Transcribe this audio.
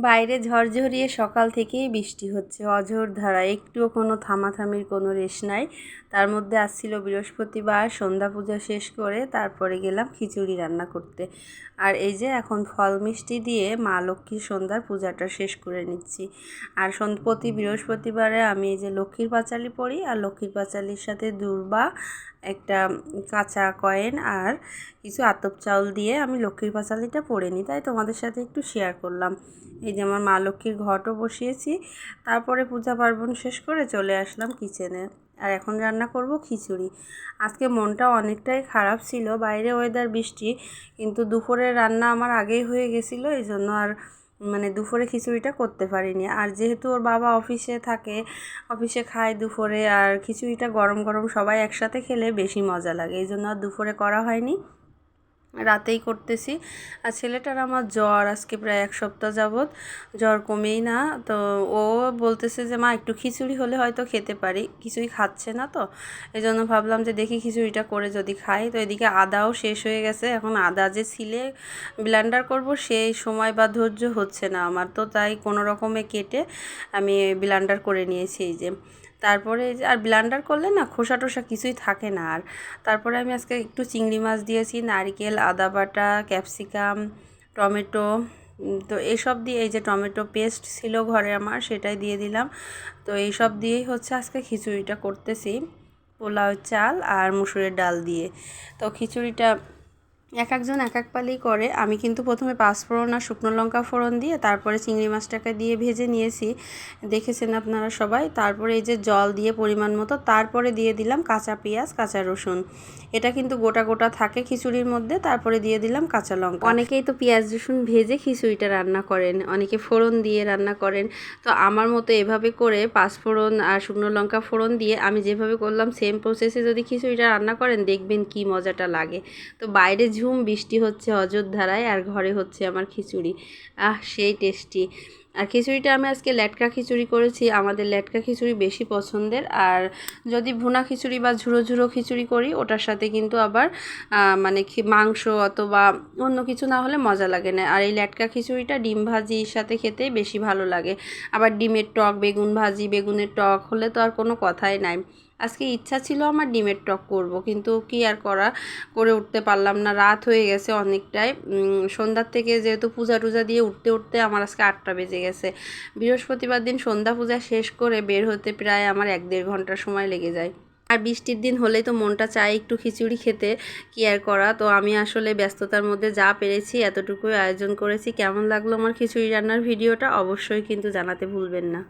বাইরে ঝড়ঝরিয়ে সকাল থেকেই বৃষ্টি হচ্ছে। অঝোর ধারা, একটুও কোনো থামাথামির কোনো রেশ নাই। তার মধ্যে আসছিল বৃহস্পতিবার, সন্ধ্যা পূজা শেষ করে তারপরে গেলাম খিচুড়ি রান্না করতে। আর এই যে এখন ফল মিষ্টি দিয়ে মা লক্ষ্মীর সন্ধ্যার পূজাটা শেষ করে নিচ্ছি। আর প্রতি বৃহস্পতিবারে আমি এই যে লক্ষ্মীর পাঁচালি পড়ি আর লক্ষ্মীর পাঁচালির সাথে দুর্বা, একটা কাঁচা কয়েন আর কিছু আতপ চাউল দিয়ে আমি লক্ষ্মীর পাঁচালিটা পড়ে নিই। তাই তোমাদের সাথে একটু শেয়ার করলাম। এই যে আমার মা লক্ষ্মীর ঘটও বসিয়েছি। তারপরে পূজা পার্বণ শেষ করে চলে আসলাম কিচেনে আর এখন রান্না করব খিচুড়ি। আজকে মনটা অনেকটাই খারাপ ছিল, বাইরে ওয়েদার বৃষ্টি, কিন্তু দুপুরের রান্না আমার আগেই হয়ে গেছিল, এই জন্য আর মানে দুপুরে খিচুড়িটা করতে পারিনি। আর যেহেতু ওর বাবা অফিসে থাকে, অফিসে খায় দুপুরে, আর খিচুড়িটা গরম গরম সবাই একসাথে খেলে বেশি মজা লাগে, এই জন্য আর দুপুরে করা হয়নি। রাতেই করতেছি। আর ছেলেটার আমার জ্বর, আজকে প্রায় এক সপ্তাহ যাবৎ। জ্বর কমেই না। তো ও বলতেছে যে, মা, একটু খিচুড়ি হলে হয়তো খেতে পারি। কিছুই খাচ্ছে না তো। এই জন্য ভাবলাম যে, দেখি খিচুড়িটা করে যদি খাই। তো এদিকে আদাও শেষ হয়ে গেছে। এখন আদা যে ছিলে ব্লান্ডার করব, সেই সময় বা ধৈর্য হচ্ছে না আমার। তো তাই কোনো রকমে কেটে আমি ব্লান্ডার করে নিয়েছি এই যে। তারপরে আর ব্লান্ডার করলে না খোসা টোসা কিছুই থাকে না। আর তারপরে আমি আজকে একটু চিংড়ি মাছ দিয়েছি, নারিকেল, আদা বাটা, ক্যাপসিকাম, টমেটো তো এসব দিয়ে এই যে টমেটো পেস্ট ছিল ঘরে আমার সেটাই দিয়ে দিলাম। তো এইসব দিয়েই হচ্ছে আজকে খিচুড়িটা করতেছি, পোলাও চাল আর মুসুরের ডাল দিয়ে। তো খিচুড়িটা এক একজন এক এক পালি করে। আমি কিন্তু প্রথমে পাঁচফোড়ন আর শুকনো লঙ্কা ফোড়ন দিয়ে তারপরে চিংড়ি মাছটাকে দিয়ে ভেজে নিয়েছি। দেখেছেন আপনারা সবাই? তারপরে এই যে জল দিয়ে পরিমাণ মতো তারপরে দিয়ে দিলাম কাঁচা পেঁয়াজ, কাঁচা রসুন। এটা কিন্তু গোটা গোটা থাকে খিচুড়ির মধ্যে, তারপরে দিয়ে দিলাম কাঁচা লঙ্কা। অনেকেই তো পেঁয়াজ, রসুন ভেজে খিচুড়িটা রান্না করেন, অনেকে ফোড়ন দিয়ে রান্না করেন। তো আমার মতো এভাবে করে পাঁচফোড়ন আর শুকনো লঙ্কা ফোড়ন দিয়ে আমি যেভাবে করলাম সেম প্রসেসে যদি খিচুড়িটা রান্না করেন, দেখবেন কি মজাটা লাগে। তো বাইরে ঝুম বৃষ্টি হচ্ছে অযোধ্যারায় আর ঘরে হচ্ছে আমার খিচুড়ি। আহ সেই টেস্টি। আর খিচুড়িটা আমি আজকে ল্যাটকা খিচুড়ি করেছি, আমাদের ল্যাটকা খিচুড়ি বেশি পছন্দের। আর যদি ভুনা খিচুড়ি বা ঝুড়ো ঝুড়ো খিচুড়ি করি, ওটার সাথে কিন্তু আবার মানে মাংস অথবা অন্য কিছু না হলে মজা লাগে না। আর এই ল্যাটকা খিচুড়িটা ডিম ভাজির সাথে খেতে বেশি ভালো লাগে। আবার ডিমের টক, বেগুন ভাজি, বেগুনের টক হলে তো আর কোনো কথাই নাই। আজকে ইচ্ছা ছিল আমার ডিমের টক করব, কিন্তু কি আর করা, করে উঠতে পারলাম না। রাত হয়ে গেছে অনেকটাই। সন্ধ্যার থেকে যেহেতু পূজা টুজা দিয়ে উঠতে উঠতে আমার আজকে আটটা বেজে গেছে। বৃহস্পতিবার দিন সন্ধ্যা পূজা শেষ করে বের হতে প্রায় আমার এক দেড় ঘণ্টার সময় লেগে যায়। আর বৃষ্টির দিন হলেই তো মনটা চায় একটু খিচুড়ি খেতে, কি আর করা? তো আমি আসলে ব্যস্ততার মধ্যে যা পেরেছি, এতটুকুই আয়োজন করেছি। কেমন লাগল আমার খিচুড়ি রান্নার ভিডিওটা অবশ্যই কিন্তু জানাতে ভুলবেন না।